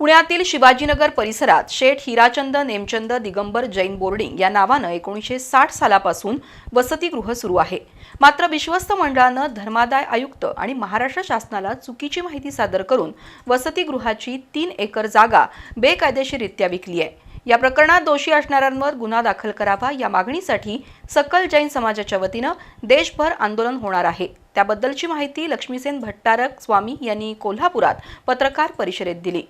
पुण्यातील शिवाजीनगर परिसरात शेठ हिराचंद नेमचंद दिगंबर जैन बोर्डिंग या नावानं एकोणीसशे साठ सालापासून वसतिगृह सुरू आहे. मात्र विश्वस्त मंडळानं धर्मादाय आयुक्त आणि महाराष्ट्र शासनाला चुकीची माहिती सादर करून वसतिगृहाची तीन एकर जागा बेकायदेशीररित्या विकली आहे. या प्रकरणात दोषी असणाऱ्यांवर गुन्हा दाखल करावा या मागणीसाठी सकल जैन समाजाच्या वतीनं देशभर आंदोलन होणार आहे. त्याबद्दलची माहिती लक्ष्मीसेन भट्टारक स्वामी यांनी कोल्हापुरात पत्रकार परिषदेत दिली.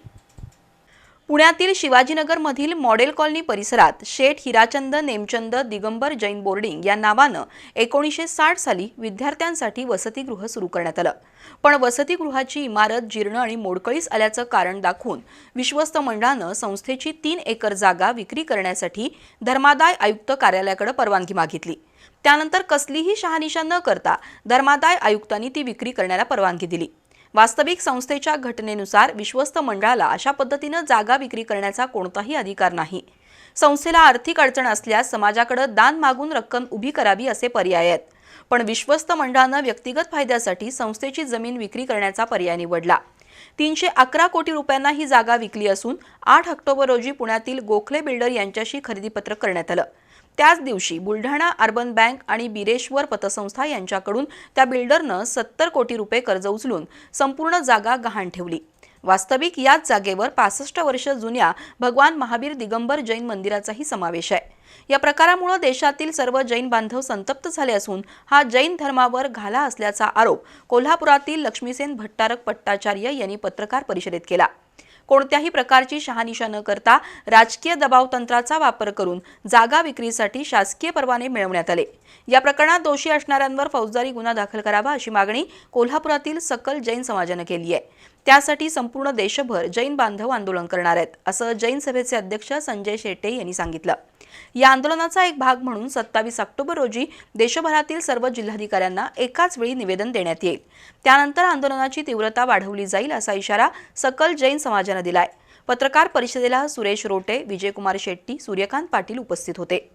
पुण्यातील शिवाजीनगरमधील मॉडेल कॉलनी परिसरात शेठ हिराचंद नेमचंद दिगंबर जैन बोर्डिंग या नावानं एकोणीसशे साठ साली विद्यार्थ्यांसाठी वसतिगृह सुरू करण्यात आलं. पण वसतिगृहाची इमारत जीर्ण आणि मोडकळीस आल्याचं कारण दाखवून विश्वस्त मंडळानं संस्थेची तीन एकर जागा विक्री करण्यासाठी धर्मादाय आयुक्त कार्यालयाकडे परवानगी मागितली. त्यानंतर कसलीही शहानिशा न करता धर्मादाय आयुक्तांनी ती विक्री करण्याला परवानगी दिली. वास्तविक संस्थेच्या घटनेनुसार विश्वस्त मंडळाला अशा पद्धतीनं जागा विक्री करण्याचा कोणताही अधिकार नाही. संस्थेला आर्थिक अडचण असल्यास समाजाकडे दान मागून रक्कम उभी करावी असे पर्याय आहेत. पण विश्वस्त मंडळानं व्यक्तिगत फायद्यासाठी संस्थेची जमीन विक्री करण्याचा पर्याय निवडला. तीनशे अकरा कोटी रुपयांना ही जागा विकली असून आठ ऑक्टोबर रोजी पुण्यातील गोखले बिल्डर यांच्याशी खरेदीपत्र करण्यात आलं. त्याच दिवशी बुलढाणा अर्बन बँक आणि बिरेश्वर पतसंस्था यांच्याकडून त्या बिल्डरनं सत्तर कोटी रुपये कर्ज उचलून संपूर्ण जागा गहाण ठेवली. वास्तविक याच जागेवर पासष्ट वर्ष जुन्या भगवान महावीर दिगंबर जैन मंदिराचाही समावेश आहे. या प्रकारामुळे देशातील सर्व जैन बांधव संतप्त झाले असून हा जैन धर्मावर घाला असल्याचा आरोप कोल्हापुरातील लक्ष्मीसेन भट्टारक पट्टाचार्य यांनी पत्रकार परिषदेत केला. कोणत्याही प्रकारची शहानिशा न करता राजकीय दबाव तंत्राचा वापर करून जागा विक्रीसाठी शासकीय परवाने मिळवण्यात आले. या प्रकरणात दोषी असणाऱ्यांवर फौजदारी गुन्हा दाखल करावा अशी मागणी कोल्हापुरातील सकल जैन समाजानं केली आहे. त्यासाठी संपूर्ण देशभर जैन बांधव आंदोलन करणार आहेत असं जैन सभेचे अध्यक्ष संजय शेट्टे यांनी सांगितलं. या आंदोलनाचा एक भाग म्हणून सत्तावीस ऑक्टोबर रोजी देशभरातील सर्व जिल्हाधिकाऱ्यांना एकाच वेळी निवेदन देण्यात येईल. त्यानंतर आंदोलनाची तीव्रता वाढवली जाईल असा इशारा सकल जैन समाजानं दिलाय. पत्रकार परिषदेला सुरेश रोटे विजयकुमार शेट्टी सूर्यकांत पाटील उपस्थित होते.